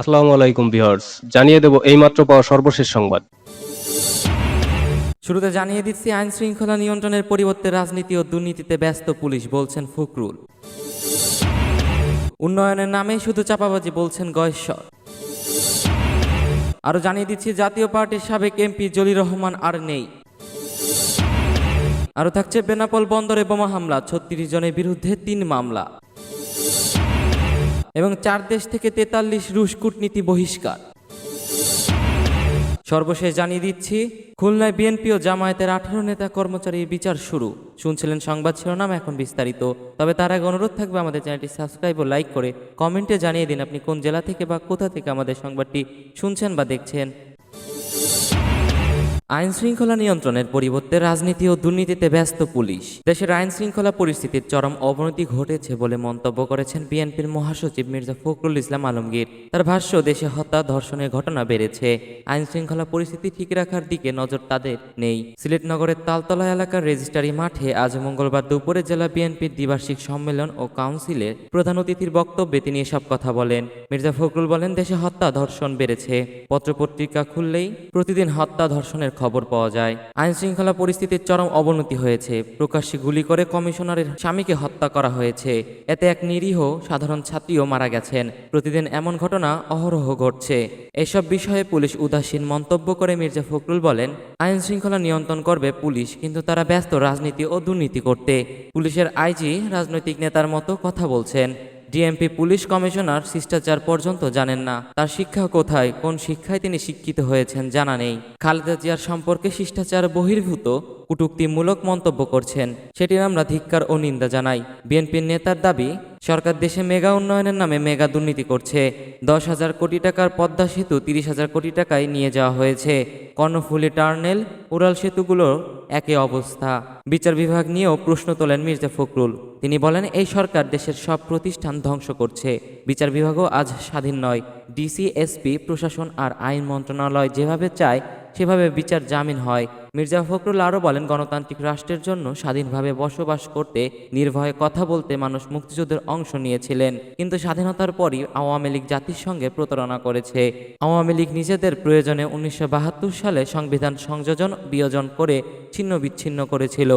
আসসালামু আলাইকুম ভিউয়ার্স, জানিয়ে দেব এইমাত্র পাওয়া সর্বশেষ সংবাদ। শুরুতে জানিয়ে দিচ্ছি, আইন শৃঙ্খলা নিয়ন্ত্রণের পরিবর্তে রাজনীতি ও দুর্নীতিতে ব্যস্ত পুলিশ, বলছেন ফখরুল। উন্নয়নের নামে শুধু চাপাবাজি বলছেন গয়েশ্বর। আরও জানিয়ে দিচ্ছি, জাতীয় পার্টির সাবেক এমপি জলির রহমান আর নেই। আরও থাকছে বেনাপোল বন্দরে বোমা হামলা, ছত্রিশ জনের বিরুদ্ধে তিন মামলা। এবং চার দেশ থেকে তেতাল্লিশ রুশ কূটনীতি বহিষ্কার। সর্বশেষ জানিয়ে দিচ্ছি, খুলনায় বিএনপি ও জামায়াতের আঠারো নেতা কর্মচারীর বিচার শুরু। শুনছিলেন সংবাদ শিরোনাম এখন বিস্তারিত। তবে তার আগে অনুরোধ থাকবে আমাদের চ্যানেলটি সাবস্ক্রাইব ও লাইক করে কমেন্টে জানিয়ে দিন আপনি কোন জেলা থেকে বা কোথা থেকে আমাদের সংবাদটি শুনছেন বা দেখছেন। আইন শৃঙ্খলা নিয়ন্ত্রণের পরিবর্তে রাজনীতি ও দুর্নীতিতে ব্যস্ত পুলিশ। দেশের আইন শৃঙ্খলা পরিস্থিতির চরম অবনতি ঘটেছে বলে মন্তব্য করেছেন বিএনপির মহাসচিব মির্জা ফখরুল ইসলাম আলমগীর। তার ভাষ্য, দেশে হত্যা, ধর্ষণের ঘটনা বেড়েছে। আইন শৃঙ্খলা পরিস্থিতি ঠিক রাখার দিকে নজর তাদের নেই। সিলেট নগরের তালতলা এলাকার রেজিস্ট্রারি মাঠে আজ মঙ্গলবার দুপুরে জেলা বিএনপির দ্বিবার্ষিক সম্মেলন ও কাউন্সিলের প্রধান অতিথির বক্তব্যে তিনি এসব কথা বলেন। মির্জা ফখরুল বলেন, দেশে হত্যা, ধর্ষণ বেড়েছে। পত্রপত্রিকা খুললেই প্রতিদিন হত্যা, ধর্ষণের খবর পাওয়া যায়। আইন শৃঙ্খলা পরিস্থিতির চরম অবনতি হয়েছে। প্রকাশ্যে গুলি করে কমিশনারের স্বামীকে হত্যা করা হয়েছে। এতে এক নিরীহ সাধারণ ছাত্রীও মারা গেছেন। প্রতিদিন এমন ঘটনা অহরহ ঘটছে। এসব বিষয়ে পুলিশ উদাসীন মন্তব্য করে মির্জা ফখরুল বলেন আইন শৃঙ্খলা নিয়ন্ত্রণ করবে পুলিশ, কিন্তু তারা ব্যস্ত রাজনীতি ও দুর্নীতি করতে। পুলিশের আইজি, রাজনৈতিক নেতার মতো কথা বলছেন। ডিএমপি পুলিশ কমিশনার শিষ্টাচার পর্যন্ত জানেন না। তার শিক্ষা কোথায়, কোন শিক্ষায় তিনি শিক্ষিত হয়েছেন জানা নেই। খালেদা জিয়ার সম্পর্কে শিষ্টাচার বহির্ভূত, কুটুক্তিমূলক মন্তব্য করছেন। সেটির আমরা ধিক্কার ও নিন্দা জানাই। বিএনপির নেতার দাবি সরকার দেশে মেগা উন্নয়নের নামে মেগা দুর্নীতি করছে। দশ হাজার কোটি টাকার পদ্মা সেতু তিরিশ হাজার কোটি টাকায় নিয়ে যাওয়া হয়েছে। কর্ণফুলী টার্নেল, উড়াল সেতুগুলোর একই অবস্থা। বিচার বিভাগ নিয়েও প্রশ্ন তোলেন মির্জা ফখরুল। তিনি বলেন, এই সরকার দেশের সব প্রতিষ্ঠান ধ্বংস করছে। বিচার বিভাগও আজ স্বাধীন নয়। ডিসি, এসপি, প্রশাসন আর আইন মন্ত্রণালয় যেভাবে চায়, সেভাবে বিচার জামিন হয়। মির্জা ফখরুল আরও বলেন, গণতান্ত্রিক রাষ্ট্রের জন্য স্বাধীনভাবে বসবাস করতে নির্ভয়ে কথা বলতে মানুষ মুক্তিযুদ্ধের অংশ নিয়েছিলেন, কিন্তু স্বাধীনতার পরই আওয়ামী লীগ জাতির সঙ্গে প্রতারণা করেছে। আওয়ামী লীগ নিজেদের প্রয়োজনে উনিশশো বাহাত্তর সালে সংবিধান সংযোজন বিয়োজন করে ছিন্ন বিচ্ছিন্ন করেছিল।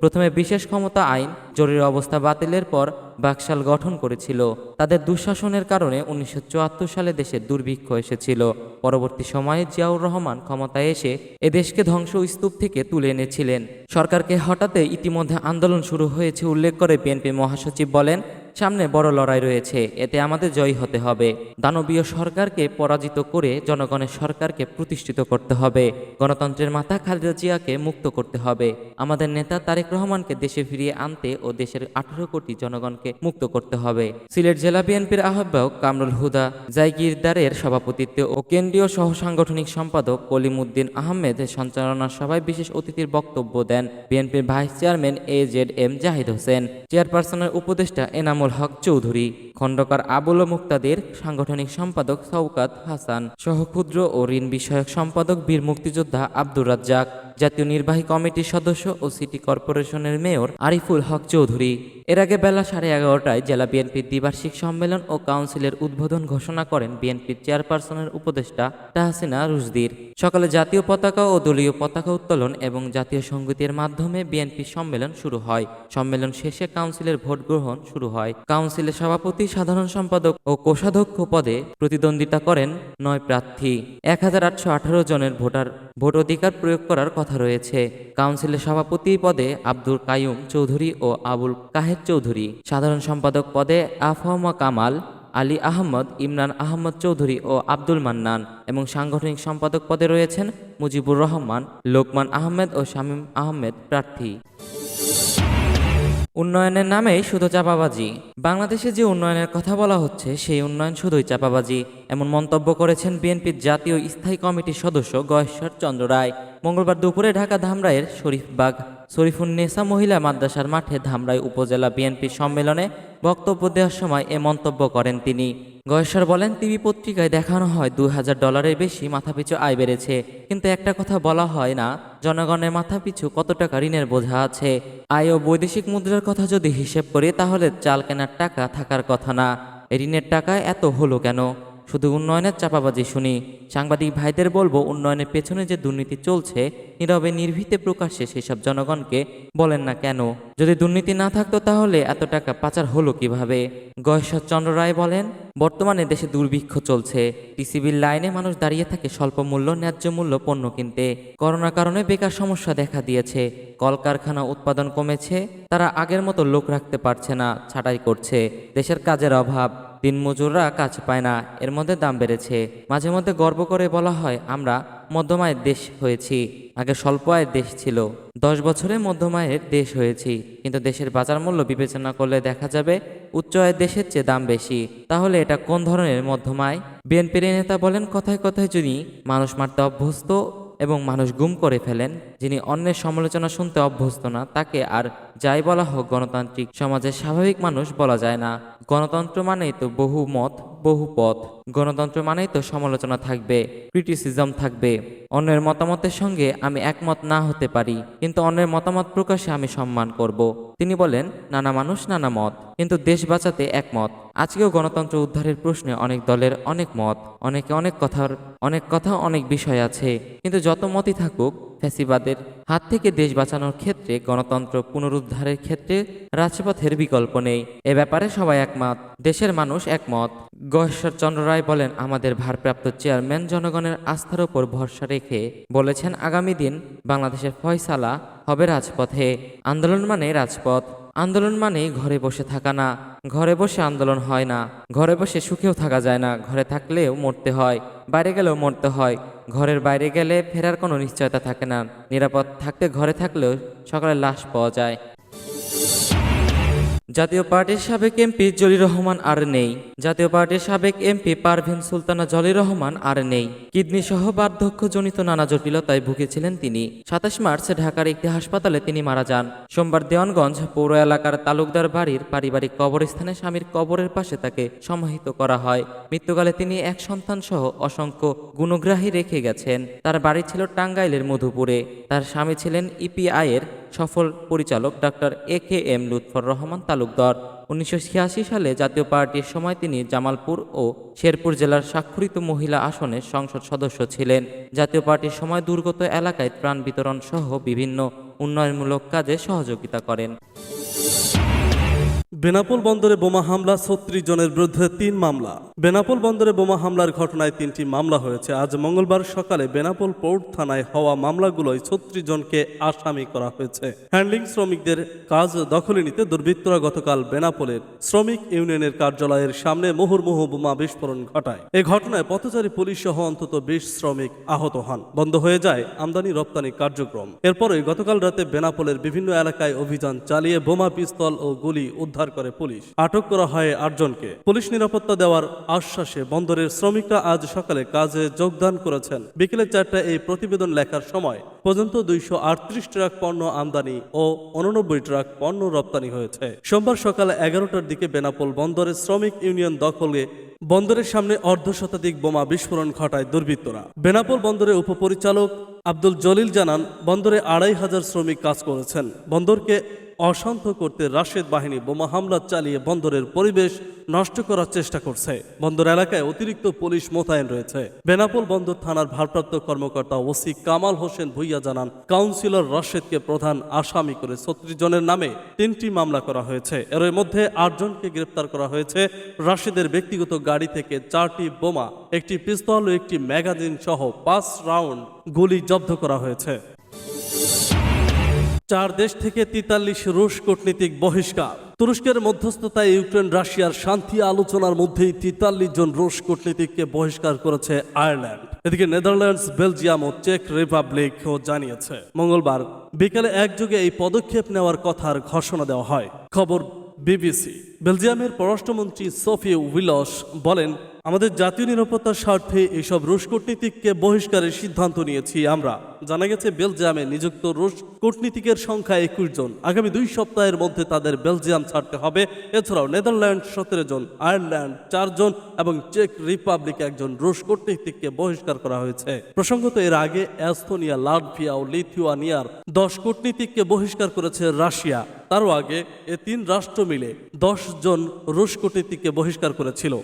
প্রথমে বিশেষ ক্ষমতা আইন, জরুরি অবস্থা বাতিলের পর বাকশাল গঠন করেছিল। তাদের দুঃশাসনের কারণে উনিশশো চুয়াত্তর সালে দেশে দুর্ভিক্ষ এসেছিল। পরবর্তী সময়ে জিয়াউর রহমান ক্ষমতায় এসে এদেশকে ধ্বংস স্তূপ থেকে তুলে এনেছিলেন। সরকারকে হঠাতে ইতিমধ্যে আন্দোলন শুরু হয়েছে, উল্লেখ করে বিএনপি মহাসচিব বলেন সামনে বড় লড়াই রয়েছে, এতে আমাদের জয়ী হতে হবে। দানবীয় সরকারকে পরাজিত করে জনগণের সরকারকে প্রতিষ্ঠিত করতে হবে। গণতন্ত্রের মাথা খালেদা জিয়াকে মুক্ত করতে হবে। আমাদের নেতা তারেক রহমানকে দেশে ফিরিয়ে আনতে ও দেশের আঠারো কোটি জনগণকে মুক্ত করতে হবে। সিলেট জেলা বিএনপির আহ্বায়ক কামরুল হুদা জাইগিরদারের সভাপতিত্বে ও কেন্দ্রীয় সহ সাংগঠনিক সম্পাদক কলিমুদ্দিন আহমেদ সঞ্চালনা সভায় বিশেষ অতিথির বক্তব্য দেন। বিএনপির vice chairman A Z M Zahid Hossain. চেয়ারপারসনের উপদেষ্টা এনামুল হক চৌধুরী, খণ্ডকার আবুল মুক্তাদের সাংগঠনিক সম্পাদক সৌকাত হাসান, সহ ক্ষুদ্র ও ঋণ বিষয়ক সম্পাদক বীর মুক্তিযোদ্ধা আব্দুর রাজ্জাক। জাতীয় নির্বাহী কমিটির সদস্য ও সিটি কর্পোরেশনের মেয়র আরিফুল হক চৌধুরী। এর আগে বেলা সাড়ে এগারোটায় জেলা বিএনপির দ্বিবার্ষিক সম্মেলন ও কাউন্সিলের উদ্বোধন ঘোষণা করেন বিএনপির চেয়ারপারসনের উপদেষ্টা তাহসিনা রুজদির সকালে জাতীয় পতাকা ও দলীয় পতাকা উত্তোলন এবং জাতীয় সঙ্গীতের মাধ্যমে বিএনপির সম্মেলন শুরু হয়। সম্মেলন শেষে কাউন্সিলের ভোট গ্রহণ শুরু হয়। কাউন্সিলের সভাপতি, সাধারণ সম্পাদক ও কোষাধ্যক্ষ পদে প্রতিদ্বন্দ্বিতা করেন নয় প্রার্থী। এক হাজার আটশো আঠারো জনের ভোটার ভোট অধিকার প্রয়োগ করার কথা রয়েছে। কাউন্সিলের সভাপতি পদে আব্দুল কায়ুম চৌধুরী ও আবুল কাহের চৌধুরী। সাধারণ সম্পাদক পদে আফহমা কামাল, আলী আহমদ, ইমরান আহমদ চৌধুরী ও আব্দুল মান্নান এবং সাংগঠনিক সম্পাদক পদে রয়েছেন মুজিবুর রহমান, লোকমান আহমেদ ও শামীম আহমেদ প্রার্থী। উন্নয়নের নামেই শুধু চাপাবাজি। বাংলাদেশে যে উন্নয়নের কথা বলা হচ্ছে, সেই উন্নয়ন শুধুই চাপাবাজি, এমন মন্তব্য করেছেন বিএনপির জাতীয় স্থায়ী কমিটির সদস্য গয়েশ্বর চন্দ্র রায়। মঙ্গলবার দুপুরে ঢাকা ধামরায়ের শরীফবাগ শরীফুন্নেসা মহিলা মাদ্রাসার মাঠে ধামরাই উপজেলা বিএনপি সম্মেলনে বক্তব্য দেওয়ার সময় এ মন্তব্য করেন তিনি। গয়েশ্বর বলেন, টিভি পত্রিকায় দেখানো হয় দু হাজার ডলারের বেশি মাথাপিছু আয় বেড়েছে। কিন্তু একটা কথা বলা হয় না, জনগণের মাথাপিছু কত টাকা ঋণের বোঝা আছে? আয় ও বৈদেশিক মুদ্রার কথা যদি হিসেব করি, তাহলে চাল কেনার টাকা থাকার কথা না। ঋণের টাকা এত হলো কেন? শুধু উন্নয়নের চাপাবাজি শুনি। সাংবাদিক ভাইদের বলব, উন্নয়নের পেছনে যে দুর্নীতি চলছে, নীরবে নির্ভীতে প্রকাশ্যে সেসব জনগণকে বলেন না কেন? যদি দুর্নীতি না থাকতো তাহলে এত টাকা পাচার হলো কীভাবে? গয়েশ্বর চন্দ্র রায় বলেন, বর্তমানে দেশে দুর্ভিক্ষ চলছে। টিসিবির লাইনে মানুষ দাঁড়িয়ে থাকে স্বল্প মূল্য, ন্যায্য মূল্য পণ্য কিনতে। করোনার কারণে বেকার সমস্যা দেখা দিয়েছে। কলকারখানা উৎপাদন কমেছে, তারা আগের মতো লোক রাখতে পারছে না, ছাঁটাই করছে। দেশের কাজের অভাব। দিনমজুররা কাজ পায় না, এর মধ্যে দাম বেড়েছে। মাঝে মধ্যে গর্ব করে বলা হয়, আমরা মধ্যম দেশ হয়েছি। আগে স্বল্প আয়ের দেশ ছিল। দশ বছরে মধ্যম আয়ের দেশ হয়েছি। কিন্তু দেশের বাজার মূল্য বিবেচনা করলে দেখা যাবে উচ্চ আয়ের দেশের চেয়ে দাম বেশি। তাহলে এটা কোন ধরনের মধ্যম আয় বিএনপির নেতা বলেন, কথায় কথায় যদি মানুষ মারতে অভ্যস্ত এবং মানুষ গুম করে ফেলেন, যিনি অন্যের সমালোচনা শুনতে অভ্যস্ত না, তাকে আর যাই বলা হোক গণতান্ত্রিক সমাজের স্বাভাবিক মানুষ বলা যায় না। গণতন্ত্র মানেই তো বহু মত, বহু পথ। গণতন্ত্র মানেই তো সমালোচনা থাকবে ক্রিটিসিজম থাকবে। অন্যের মতামতের সঙ্গে আমি একমত না হতে পারি, কিন্তু অন্যের মতামত প্রকাশে আমি সম্মান করব। তিনি বলেন, নানা মানুষ নানা মত, কিন্তু দেশ বাঁচাতে একমত। আজকেও গণতন্ত্র উদ্ধারের প্রশ্নে অনেক দলের অনেক মত, অনেকে অনেক কথার, অনেক কথা, অনেক বিষয় আছে। কিন্তু যত মতই থাকুক, ফ্যাসিবাদের হাত থেকে দেশ বাঁচানোর ক্ষেত্রে, গণতন্ত্র পুনরুদ্ধারের ক্ষেত্রে রাজপথের বিকল্প নেই। এ ব্যাপারে সবাই একমত। দেশের মানুষ একমত। গহেশ্বর চন্দ্র রায় বলেন, আমাদের ভারপ্রাপ্ত চেয়ারম্যান জনগণের আস্থার ওপর ভরসা রেখে বলেছেন, আগামী দিন বাংলাদেশের ফয়সালা হবে রাজপথে। আন্দোলন মানে রাজপথ। আন্দোলন মানে ঘরে বসে থাকা না। ঘরে বসে আন্দোলন হয় না। ঘরে বসে সুখেও থাকা যায় না। ঘরে থাকলেও মরতে হয়। বাইরে গেলেও মরতে হয়। ঘরের বাইরে গেলে ফেরার কোনো নিশ্চয়তা থাকে না। নিরাপদ থাকতে ঘরে থাকলেও সকালে লাশ পাওয়া যায়। জাতীয় পার্টির সাবেক এমপি জলি রহমান আর নেই। জাতীয় পার্টির সাবেক এমপি পারভিন সুলতানা জলি রহমান আর নেই। কিডনি সহ বার্ধক্যজনিত নানা জটিলতায় ভুগেছিলেন তিনি। সাতাশ মার্চ ঢাকার একটি হাসপাতালে তিনি মারা যান। সোমবার দেওয়ানগঞ্জ পৌর এলাকার তালুকদার বাড়ির পারিবারিক কবরস্থানে স্বামীর কবরের পাশে তাকে সমাহিত করা হয়। মৃত্যুকালে তিনি এক সন্তান সহ অসংখ্য গুণগ্রাহী রেখে গেছেন। তার বাড়ি ছিল টাঙ্গাইলের মধুপুরে। তার স্বামী ছিলেন ইপিআইয়ের সফল পরিচালক doctor A K M Lutfur Rahman Talukdar. উনিশশো ছিয়াশি সালে জাতীয় পার্টির সময় তিনি জামালপুর ও শেরপুর জেলার স্বাক্ষরিত মহিলা আসনের সংসদ সদস্য ছিলেন। জাতীয় পার্টির সময় দুর্গত এলাকায় প্রাণ বিতরণ সহ বিভিন্ন উন্নয়নমূলক কাজে সহযোগিতা করেন। বেনাপোল বন্দরে বোমা হামলা, ছত্রিশ জনের বিরুদ্ধে তিন মামলা। বেনাপোল বন্দরে বোমা হামলার ঘটনায় তিনটি মামলা হয়েছে। আজ মঙ্গলবার সকালে বেনাপোল পোর্ট থানায় হওয়া মামলাগুলোয় ছত্রিশ জনকে আসামি করা হয়েছে। হ্যান্ডলিং শ্রমিকদের কাজ দখলে নিতে দুর্বৃত্তরা গতকাল বেনাপোলের শ্রমিক ইউনিয়নের কার্যালয়ের সামনে মুহুর্মুহু বোমা বিস্ফোরণ ঘটায়। এ ঘটনায় পথচারী পুলিশ সহ অন্তত বিশ শ্রমিক আহত হন। বন্ধ হয়ে যায় আমদানি রপ্তানি কার্যক্রম। এরপরে গতকাল রাতে বেনাপোলের বিভিন্ন এলাকায় অভিযান চালিয়ে বোমা, পিস্তল ও গুলি উদ্ধার করে পুলিশ। আটক করা হয় আটজনকে। পুলিশ নিরাপত্তা দেওয়ার আশ্বাসে বন্দরের শ্রমিকরা আজ সকালে কাজে যোগদান করেছেন। বিকেলে চারটায় এই প্রতিবেদন লেখার সময় পর্যন্ত দুইশো আটত্রিশ ট্রাক পণ্য আমদানি ও উননব্বই ট্রাক পণ্য রপ্তানি হয়েছে। সোমবার সকাল এগারোটার দিকে বেনাপোল বন্দরের শ্রমিক ইউনিয়ন দখলে বন্দরের সামনে অর্ধ শতাধিক বোমা বিস্ফোরণ ঘটায় দুর্বৃত্তরা। বেনাপোল বন্দরের উপপরিচালক আব্দুল জলিল জানান, বন্দরে আড়াই হাজার শ্রমিক কাজ করেছেন। বন্দরকে অশান্ত করতে রাশেদ বাহিনী বোমা হামলা চালিয়ে বন্দরের পরিবেশ নষ্ট করার চেষ্টা করছে। বন্দর এলাকায় অতিরিক্ত পুলিশ মোতায়েন রয়েছে। বেনাপোল বন্দর থানার ভারপ্রাপ্ত কর্মকর্তা ওসি কামাল হোসেন ভুইয়া জানান, কাউন্সিলর রাশেদকে প্রধান আসামি করে ছত্রিশ জনের নামে তিনটি মামলা করা হয়েছে। এর মধ্যে আটজনকে গ্রেপ্তার করা হয়েছে। রাশেদের ব্যক্তিগত গাড়ি থেকে চারটি বোমা, একটি পিস্তল ও একটি ম্যাগাজিন সহ পাঁচ রাউন্ড গুলি জব্দ করা হয়েছে। চার দেশ থেকে তেতাল্লিশ রুশ কূটনীতিক বহিষ্কার। তুরস্কের মধ্যস্থতায় ইউক্রেন, রাশিয়ার শান্তি আলোচনার মধ্যেই তেতাল্লিশ জন রুশ কূটনীতিককে বহিষ্কার করেছে আয়ারল্যান্ড। এদিকে নেদারল্যান্ডস, বেলজিয়াম ও চেক রিপাবলিকও জানিয়েছে। মঙ্গলবার বিকেলে একযোগে এই পদক্ষেপ নেওয়ার কথার ঘোষণা দেওয়া হয়। খবর বিবিসি। বেলজিয়ামের পররাষ্ট্রমন্ত্রী সোফি উইলস বলেন আমাদের জাতীয় নিরাপত্তার স্বার্থে এইসব রুশ কূটনীতিককে বহিষ্কারের সিদ্ধান্ত নিয়েছি আমরা। জানা গেছে, বেলজিয়ামে নিযুক্ত রুশ কূটনীতিকের সংখ্যা একুশ জন। আগামী দুই সপ্তাহের মধ্যে তাদের বেলজিয়াম ছাড়তে হবে। এছাড়াও নেদারল্যান্ড সতেরো জন, আয়ারল্যান্ড চারজন এবং চেক রিপাবলিক একজন রুশ কূটনীতিককে বহিষ্কার করা হয়েছে। প্রসঙ্গত, এর আগে অ্যাস্তোনিয়া লাটভিয়া ও লিথুয়ানিয়ার দশ কূটনীতিককে বহিষ্কার করেছে রাশিয়া। তারও আগে এ তিন রাষ্ট্র মিলে দশ জন রুশ কূটনীতিককে বহিষ্কার করেছিল।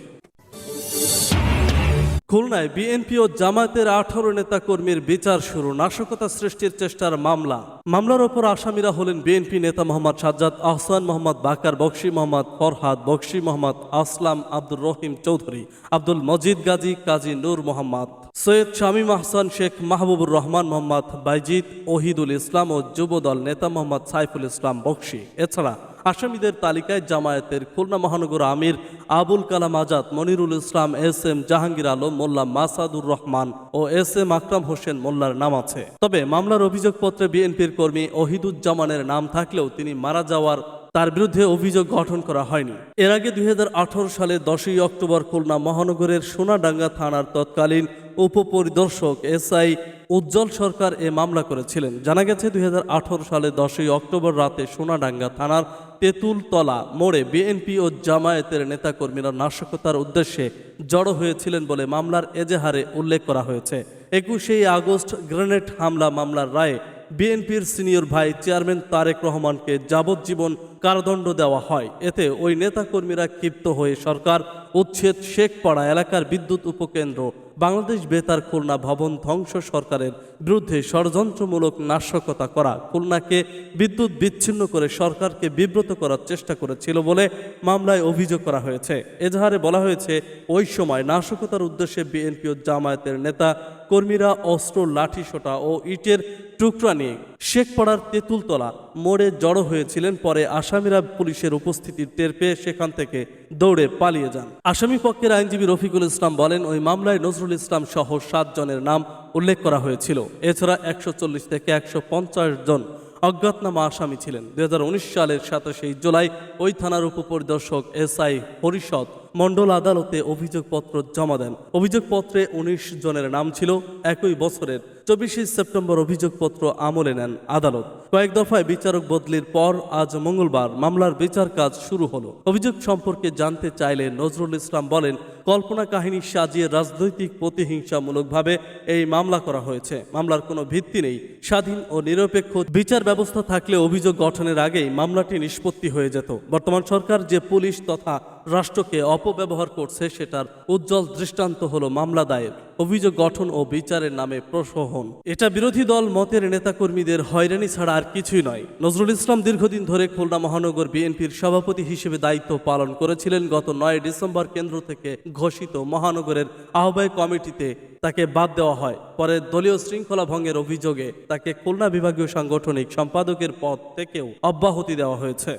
খুলনায় বিএনপি ও জামায়াতের আঠারো নেতা কর্মীর বিচার শুরু, নাশকতা সৃষ্টির চেষ্টার মামলা। মামলার ওপর আসামিরা হলেন বিএনপি নেতা মোহাম্মদ সাজ্জাদ আহসান, মোহাম্মদ বাকার, বক্সি মোহাম্মদ ফরহাদ, বক্সি মোহাম্মদ আসলাম আব্দুর রহিম চৌধুরী, আব্দুল মজিদ গাজী, কাজী নূর মোহাম্মদ, সৈয়দ শামীম আহসান, শেখ মাহবুবুর রহমান মোহাম্মদ, বাইজিদ ওহিদুল ইসলাম ও যুবদল নেতা মোহাম্মদ সাইফুল ইসলাম বক্সি। এছাড়া আসামিদের তালিকায় জামায়াতের খুলনা মহানগর আমির আবুল কালাম আজাদ, মনিরুল ইসলাম, এস এম জাহাঙ্গীর আলম, মোল্লা মাসাদুর রহমান ও এস এম আকরাম হোসেন মোল্লার নাম আছে। তবে মামলার অভিযোগপত্রে বিএনপির কর্মী ওহিদুজ্জামানের নাম থাকলেও তিনি মারা যাওয়ার তার বিরুদ্ধে অভিযোগ গঠন করা হয়নি। এর আগে দুই হাজার আঠারো সালে দশই অক্টোবর খুলনা মহানগরের সোনাডাঙ্গা থানার তৎকালীন উপপরিদর্শক এসআই উজ্জ্বল সরকার এ মামলা করেছিলেন। জানা গেছে, দুই হাজার আঠারো সালে দশই অক্টোবর রাতে সোনাডাঙ্গা থানার তেঁতুলতলা মোড়ে বিএনপি ও জামায়াতের নেতাকর্মীরা নাশকতার উদ্দেশ্যে জড়ো হয়েছিলেন বলে মামলার এজেহারে উল্লেখ করা হয়েছে। একুশেই আগস্ট গ্রেনেড হামলা মামলার রায়ে বিএনপির সিনিয়র ভাই চেয়ারম্যান তারেক রহমানকে যাবজ্জীবন কারাদণ্ড দেওয়া হয়। এতে ওই নেতাকর্মীরা ক্ষিপ্ত হয়ে সরকার উচ্ছেদ শেখপাড়া এলাকার বিদ্যুৎ উপকেন্দ্র। বাংলাদেশ বেতার খুলনা ভবন ধ্বংস সরকারের বিরুদ্ধে ষড়যন্ত্রমূলক নাশকতা করা। খুলনাকে বিদ্যুৎ বিচ্ছিন্ন করে সরকারকে বিব্রত করার চেষ্টা করেছিল বলে মামলায় অভিযোগ করা হয়েছে। এজাহারে বলা হয়েছে, ওই সময় নাশকতার উদ্দেশ্যে বিএনপি ও জামায়াতের নেতা কর্মীরা অস্ত্র, লাঠিসোটা ও ইটের টুকরা নিয়ে শেখপাড়ার তেঁতুলতলা মোড়ে জড়ো হয়েছিলেন। পরে আসামিরা পুলিশের উপস্থিতি টের পেয়ে সেখান থেকে দৌড়ে পালিয়ে যান। আসামি পক্ষের আইনজীবী রফিকুল ইসলাম বলেন, ওই মামলায় নজরুল ইসলাম সহ সাতজনের নাম উল্লেখ করা হয়েছিল। এছাড়া একশো চল্লিশ থেকে একশো পঞ্চাশ জন অজ্ঞাতনামা আসামি ছিলেন। দুই সালের সাতাশে জুলাই ওই থানার উপপরিদর্শক এসআই পরিষদ মণ্ডল আদালতে অভিযোগপত্র জমা দেন। অভিযোগপত্রে উনিশ জনের নাম ছিল, একই বছরের চব্বিশে সেপ্টেম্বর অভিযোগপত্র আমলে নেন আদালত। কয়েক দফায় বিচারক বদলির পর আজ মঙ্গলবার মামলার বিচার কাজ শুরু হলো। অভিযোগ সম্পর্কে জানতে চাইলে নজরুল ইসলাম বলেন কল্পনা কাহিনী সাজিয়ে রাজনৈতিক প্রতিহিংসামূলকভাবে এই মামলা করা হয়েছে। মামলার কোনো ভিত্তি নেই। স্বাধীন ও নিরপেক্ষ বিচার ব্যবস্থা থাকলে অভিযোগ গঠনের আগেই মামলাটি নিষ্পত্তি হয়ে যেত। বর্তমান সরকার যে পুলিশ তথা রাষ্ট্রকে অপব্যবহার করছে সেটার উজ্জ্বল দৃষ্টান্ত হলো মামলা দায়ের, অভিযোগ গঠন ও বিচারের নামে প্রশোহন এটা বিরোধী দল, মতের নেতাকর্মীদের হয়রানি ছাড়া আর কিছুই নয়। নজরুল ইসলাম দীর্ঘদিন ধরে খুলনা মহানগর বিএনপির সভাপতি হিসেবে দায়িত্ব পালন করেছিলেন। গত নয় ডিসেম্বর কেন্দ্র থেকে ঘোষিত মহানগরের আহ্বায়ক কমিটিতে তাকে বাদ দেওয়া হয়। পরে দলীয় শৃঙ্খলা ভঙ্গের অভিযোগে তাকে খুলনা বিভাগীয় সাংগঠনিক সম্পাদকের পদ থেকেও অব্যাহতি দেওয়া হয়েছে।